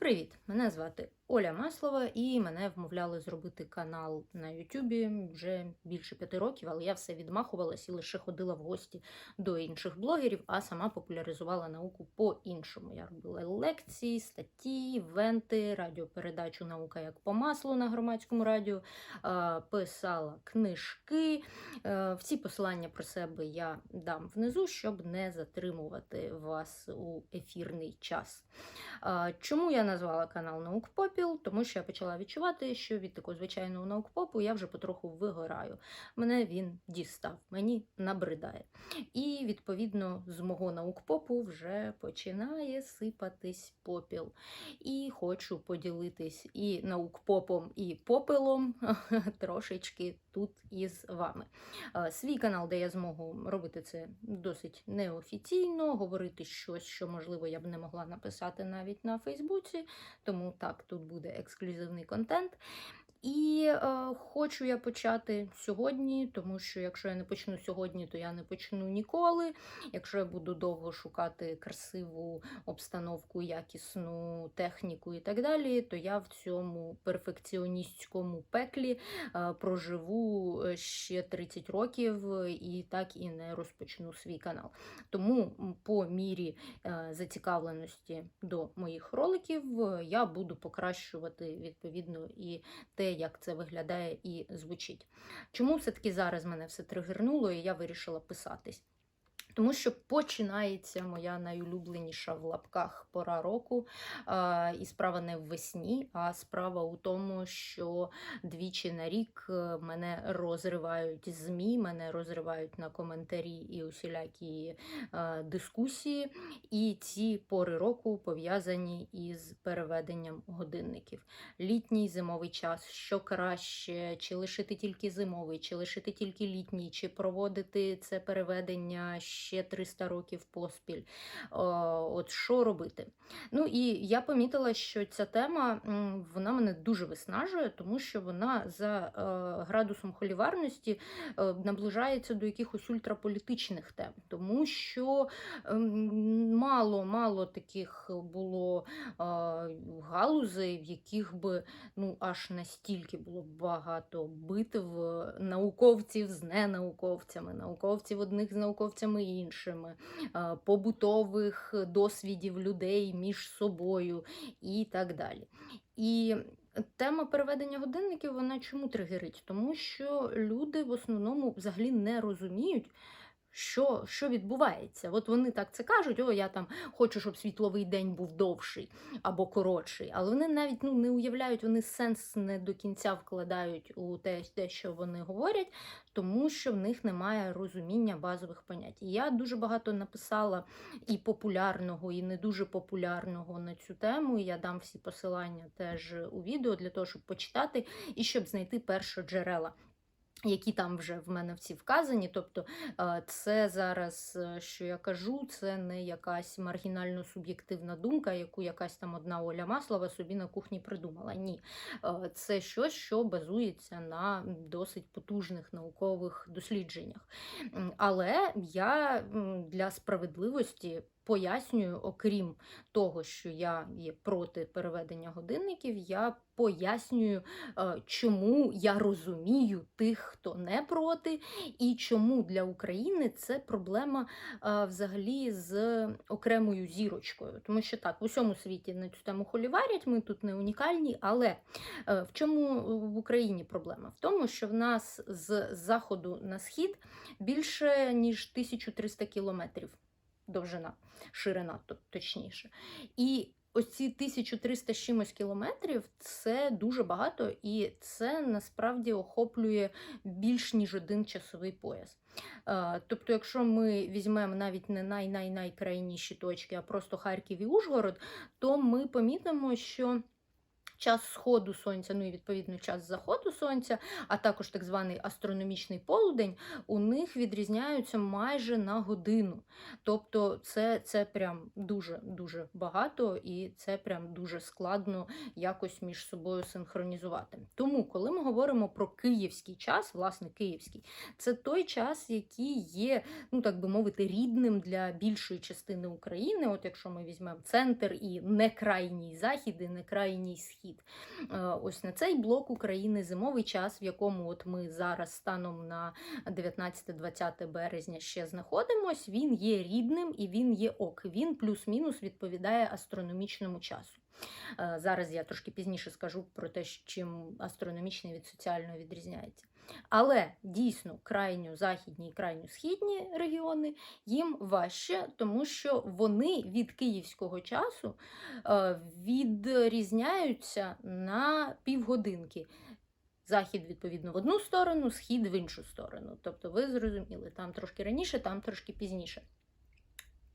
Привіт! Мене звати Оля Маслова, і мене вмовляли зробити канал на Ютубі вже більше п'яти років, але я все відмахувалась і лише ходила в гості до інших блогерів, а сама популяризувала науку по-іншому. Я робила лекції, статті, івенти, радіопередачу Наука як по маслу на громадському радіо, писала книжки. Е, Всі посилання про себе я дам внизу, щоб не затримувати вас у ефірний час. Чому я назвала канал Наукпопіл? Тому що я почала відчувати, що від такого звичайного наукпопу я вже потроху вигораю. Мене він дістав, мені набридає. І відповідно з мого наукпопу вже починає сипатись попіл. І хочу поділитись і наукпопом, і попелом трошечки тут із вами. Е, Свій канал, де я змогу робити це досить неофіційно, говорити щось, що можливо я б не могла написати навіть на Фейсбуці, тому так, тут буде ексклюзивний контент. І е, хочу я почати сьогодні, тому що якщо я не почну сьогодні, то я не почну ніколи. Якщо я буду довго шукати красиву обстановку, якісну техніку і так далі, то я в цьому перфекціоністському пеклі е, проживу е, ще 30 років і так і не розпочну свій канал. Тому по мірі е, зацікавленості до моїх роликів е, я буду покращувати відповідно і те, як це виглядає і звучить. Чому все-таки зараз мене все тригернуло, і я вирішила писатись? Тому що починається моя найулюбленіша в лапках пора року. А, і справа не в весні, а справа у тому, що двічі на рік е, мене розривають ЗМІ, мене розривають на коментарі і усілякі е, дискусії. І ці пори року пов'язані із переведенням годинників. Літній зимовий час, що краще, чи лишити тільки зимовий, чи лишити тільки літній, чи проводити це переведення ще 300 років поспіль. От що робити? Ну і я помітила, що ця тема вона мене дуже виснажує, тому що вона за градусом холіварності наближається до якихось ультраполітичних тем, тому що ем, мало мало таких було галузей, в яких би ну аж настільки було багато битв е, науковців з ненауковцями, науковців одних з науковцями іншими, е, побутових досвідів людей між собою і так далі. І Тема переведення годинників вона чому тригерить? Тому що люди в основному взагалі не розуміють, що, що відбувається. От вони так це кажуть: о, я там хочу, щоб світловий день був довший або коротший. Але вони навіть ну, не уявляють, вони сенс не до кінця вкладають у те, те, що вони говорять, тому що в них немає розуміння базових понять. І я дуже багато написала і популярного, і не дуже популярного на цю тему. І я дам всі посилання теж у відео для того, щоб почитати і щоб знайти першоджерела. Які там вже в мене всі вказані. Тобто е, це зараз, е, що я кажу, це не якась маргінально суб'єктивна думка, яку якась там одна Оля Маслова собі на кухні придумала. Ні, Е, це щось, що базується на досить потужних наукових дослідженнях. Але я для справедливості. Пояснюю, окрім того, що я є проти переведення годинників, я пояснюю, е, чому я розумію тих, хто не проти, і чому для України це проблема е, взагалі з окремою зірочкою. Тому що так, в усьому світі на цю тему холіварять, ми тут не унікальні, але е, в чому в Україні проблема? В тому, що в нас з заходу на схід більше ніж 1300 кілометрів довжина, ширина, то- точніше. І оці 1300 з чимось кілометрів це дуже багато, і це насправді охоплює більш ніж один часовий пояс. Е, Тобто, якщо ми візьмемо навіть не най-най-найкрайніші точки, а просто Харків і Ужгород, то ми помітимо, що час сходу сонця, ну і відповідно час заходу сонця, а також так званий астрономічний полудень, у них відрізняються майже на годину. Тобто це, це прям дуже-дуже багато і це прям дуже складно якось між собою синхронізувати. Тому, коли ми говоримо про київський час, власне, київський, це той час, який є, ну так би мовити, рідним для більшої частини України. От якщо ми візьмемо центр і не крайній захід, і не крайній схід. Е, Ось на цей блок України зимовий час, в якому от ми зараз станом на 19-20 березня ще знаходимось, він є рідним і він є ок. Він плюс-мінус відповідає астрономічному часу. Е, Зараз я трошки пізніше скажу про те, чим астрономічний від соціального відрізняється. Але дійсно крайньо західні і крайньо східні регіони їм важче, тому що вони від київського часу е, відрізняються на півгодинки. Захід, відповідно, в одну сторону, схід в іншу сторону. Тобто, ви зрозуміли, там трошки раніше, там трошки пізніше.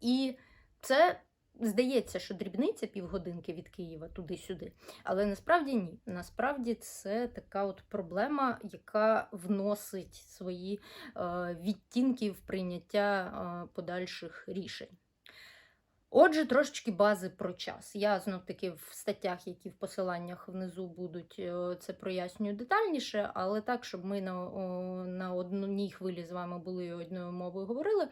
І це здається, що дрібниця півгодинки від Києва туди-сюди. Але насправді ні. Насправді це така от проблема, яка вносить свої е, відтінки в прийняття е, подальших рішень. Отже, трошечки бази про час. Я знов таки в статтях, які в посиланнях внизу будуть, е, це прояснюю детальніше, але так, щоб ми на, на одній хвилі з вами були і одною мовою говорили.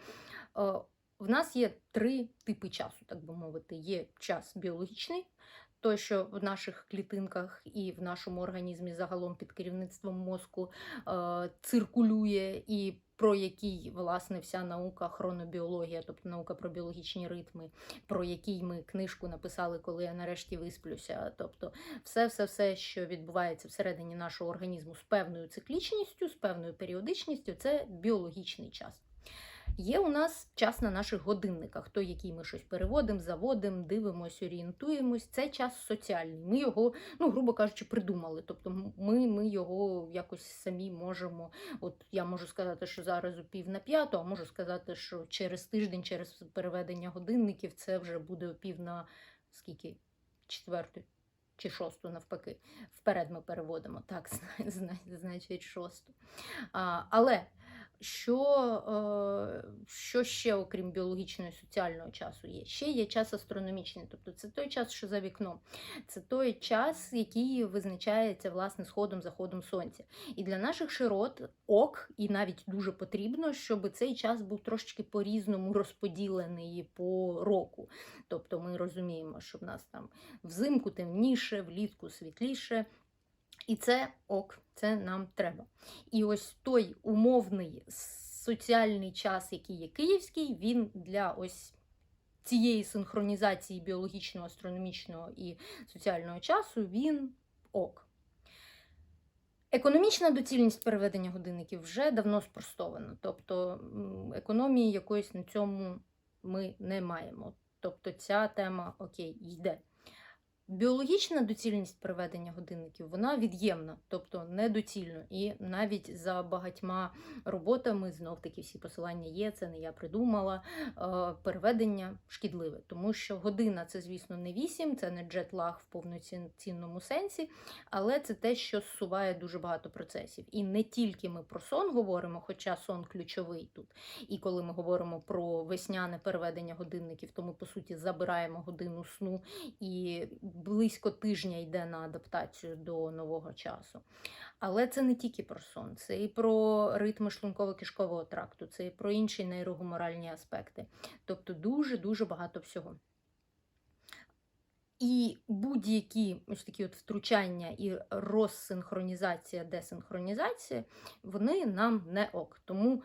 В нас є три типи часу, так би мовити. Є час біологічний, той, що в наших клітинках і в нашому організмі загалом під керівництвом мозку е, циркулює, і про який власне вся наука хронобіологія, тобто наука про біологічні ритми, про який ми книжку написали, коли я нарешті висплюся. Тобто, все, все, все, що відбувається всередині нашого організму з певною циклічністю, з певною періодичністю, це біологічний час. Є у нас час на наших годинниках, той, який ми щось переводимо, заводимо, дивимося, орієнтуємось. Це час соціальний. Ми його, ну, грубо кажучи, придумали. Тобто ми, ми його якось самі можемо. От я можу сказати, що зараз у пів на п'яту, а можу сказати, що через тиждень, через переведення годинників, це вже буде у пів на скільки? Четверту чи шосту, навпаки. Вперед ми переводимо. Так, значить, шосту. А, Але що, е, що ще, окрім біологічного і соціального часу, є? Ще є час астрономічний, тобто це той час, що за вікном. Це той час, який визначається власне сходом, заходом сонця. І для наших широт ок, і навіть дуже потрібно, щоб цей час був трошечки по-різному розподілений по року. Тобто ми розуміємо, що в нас там взимку темніше, влітку світліше. І це ок, це нам треба. І ось той умовний соціальний час, який є київський, він для ось цієї синхронізації біологічного, астрономічного і соціального часу, він ок. Економічна доцільність переведення годинників вже давно спростована. Тобто економії якоїсь на цьому ми не маємо. Тобто ця тема окей, йде. Біологічна доцільність переведення годинників вона від'ємна, тобто недоцільно. І навіть за багатьма роботами знов таки всі посилання є, це не я придумала. Переведення шкідливе, тому що година це, звісно, не 8, це не джетлаг в повноцінному сенсі, але це те, що зсуває дуже багато процесів. І не тільки ми про сон говоримо, хоча сон ключовий тут. І коли ми говоримо про весняне переведення годинників, то ми по суті забираємо годину сну і близько тижня йде на адаптацію до нового часу. Але це не тільки про сон, це і про ритми шлунково-кишкового тракту, це і про інші нейрогуморальні аспекти. Тобто дуже-дуже багато всього. І будь-які ось такі от втручання і розсинхронізація, десинхронізація, вони нам не ок. Тому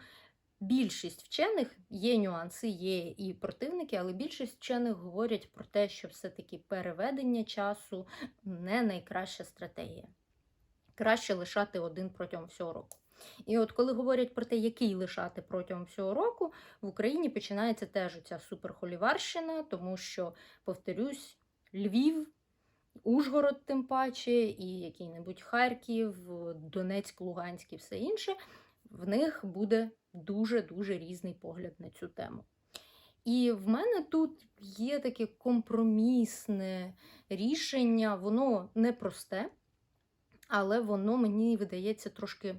Більшість вчених є нюанси, є і противники, але більшість вчених говорять про те, що все-таки переведення часу не найкраща стратегія. Краще лишати один протягом всього року. І от коли говорять про те, який лишати протягом всього року, в Україні починається теж ця суперхоліварщина, тому що, повторюсь, Львів, Ужгород, тим паче, і який-небудь Харків, Донецьк, Луганськ і все інше, в них буде дуже-дуже різний погляд на цю тему. І в мене тут є таке компромісне рішення, воно непросте, але воно мені видається трошки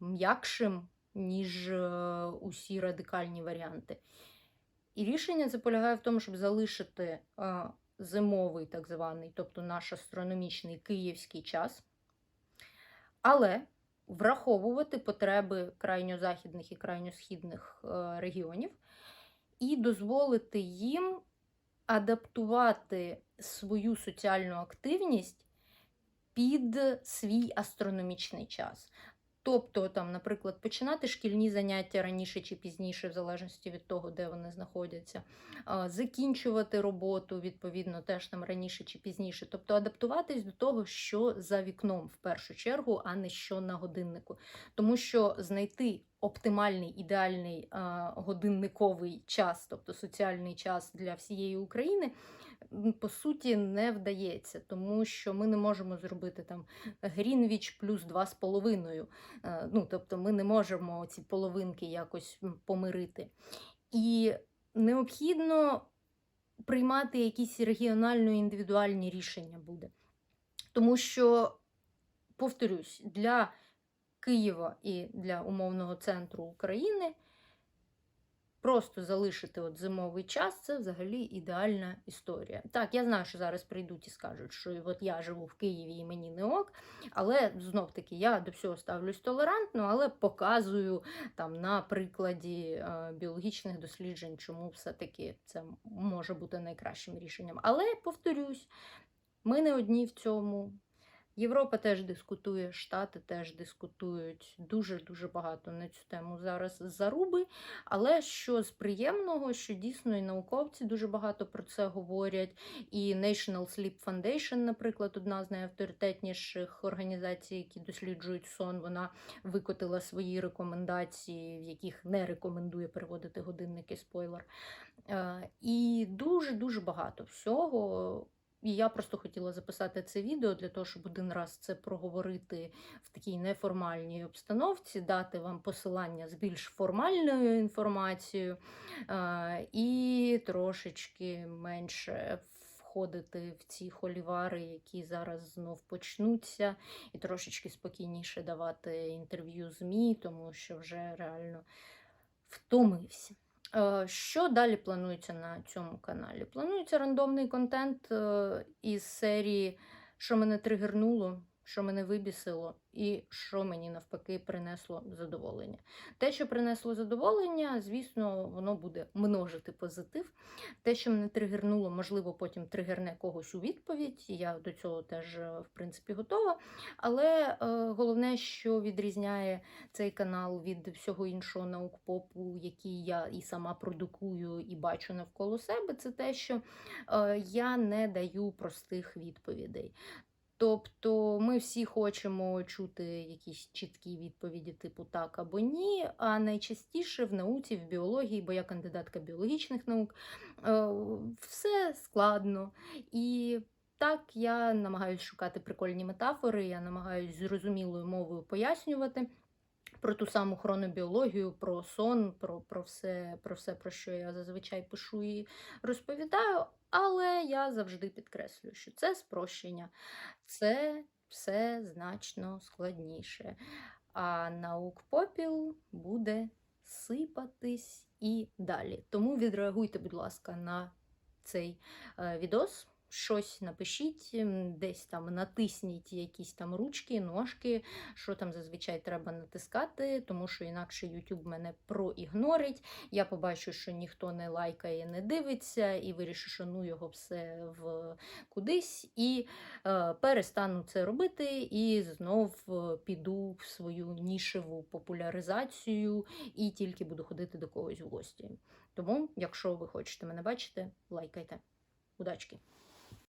м'якшим, ніж е, усі радикальні варіанти. І рішення це полягає в тому, щоб залишити е, зимовий, так званий, тобто наш астрономічний київський час, але враховувати потреби крайньозахідних і крайньосхідних е, регіонів і дозволити їм адаптувати свою соціальну активність під свій астрономічний час. Тобто, там, наприклад, починати шкільні заняття раніше чи пізніше, в залежності від того, де вони знаходяться, закінчувати роботу, відповідно, теж там раніше чи пізніше. Тобто адаптуватись до того, що за вікном в першу чергу, а не що на годиннику. Тому що знайти оптимальний ідеальний годинниковий час, тобто соціальний час для всієї України, по суті, не вдається, тому що ми не можемо зробити там Грінвіч плюс 2,5. Е, Ну, тобто ми не можемо ці половинки якось помирити. І необхідно приймати якісь регіонально індивідуальні рішення буде. Тому що, повторюсь, для Києва і для умовного центру України просто залишити от зимовий час це взагалі ідеальна історія. Так, я знаю, що зараз прийдуть і скажуть, що от я живу в Києві і мені не ок. Але знов таки я до всього ставлюсь толерантно, але показую там на прикладі е, біологічних досліджень, чому все-таки це може бути найкращим рішенням. Але повторюсь, ми не одні в цьому. Європа теж дискутує, Штати теж дискутують дуже дуже багато на цю тему зараз заруби. Але що з приємного, що дійсно і науковці дуже багато про це говорять. І National Sleep Foundation, наприклад, одна з найавторитетніших організацій, які досліджують сон, вона викотила свої рекомендації, в яких не рекомендує переводити годинники спойлер. Е, І дуже дуже багато всього. І я просто хотіла записати це відео для того, щоб один раз це проговорити в такій неформальній обстановці, дати вам посилання з більш формальною інформацією і трошечки менше входити в ці холівари, які зараз знов почнуться, і трошечки спокійніше давати інтерв'ю ЗМІ, тому що вже реально втомився. Е, Що далі планується на цьому каналі? Планується рандомний контент е, із серії, що мене тригернуло, що мене вибісило, і що мені навпаки принесло задоволення. Те, що принесло задоволення, звісно, воно буде множити позитив. Те, що мене тригернуло, можливо, потім тригерне когось у відповідь. Я до цього теж, е, в принципі, готова. Але е, головне, що відрізняє цей канал від всього іншого наукпопу, який я і сама продукую, і бачу навколо себе, це те, що е, я не даю простих відповідей. Тобто ми всі хочемо чути якісь чіткі відповіді, типу так або ні. А найчастіше в науці, в біології, бо я кандидатка біологічних наук, е, все складно. І так я намагаюся шукати прикольні метафори, я намагаюся зрозумілою мовою пояснювати. Про ту саму хронобіологію, про сон, про, про, все, про все, про що я зазвичай пишу і розповідаю. Але я завжди підкреслюю, що це спрощення, це все значно складніше. А наукпопіл буде сипатись і далі. Тому відреагуйте, будь ласка, на цей е, відос. Щось напишіть, десь там натисніть якісь там ручки, ножки, що там зазвичай треба натискати, тому що інакше YouTube мене проігнорить. Я побачу, що ніхто не лайкає, не дивиться, і вирішу, що ну його все в кудись, і е, перестану це робити, і знов е, піду в свою нішеву популяризацію і тільки буду ходити до когось в гості. Тому, якщо ви хочете мене бачити, лайкайте. Удачки!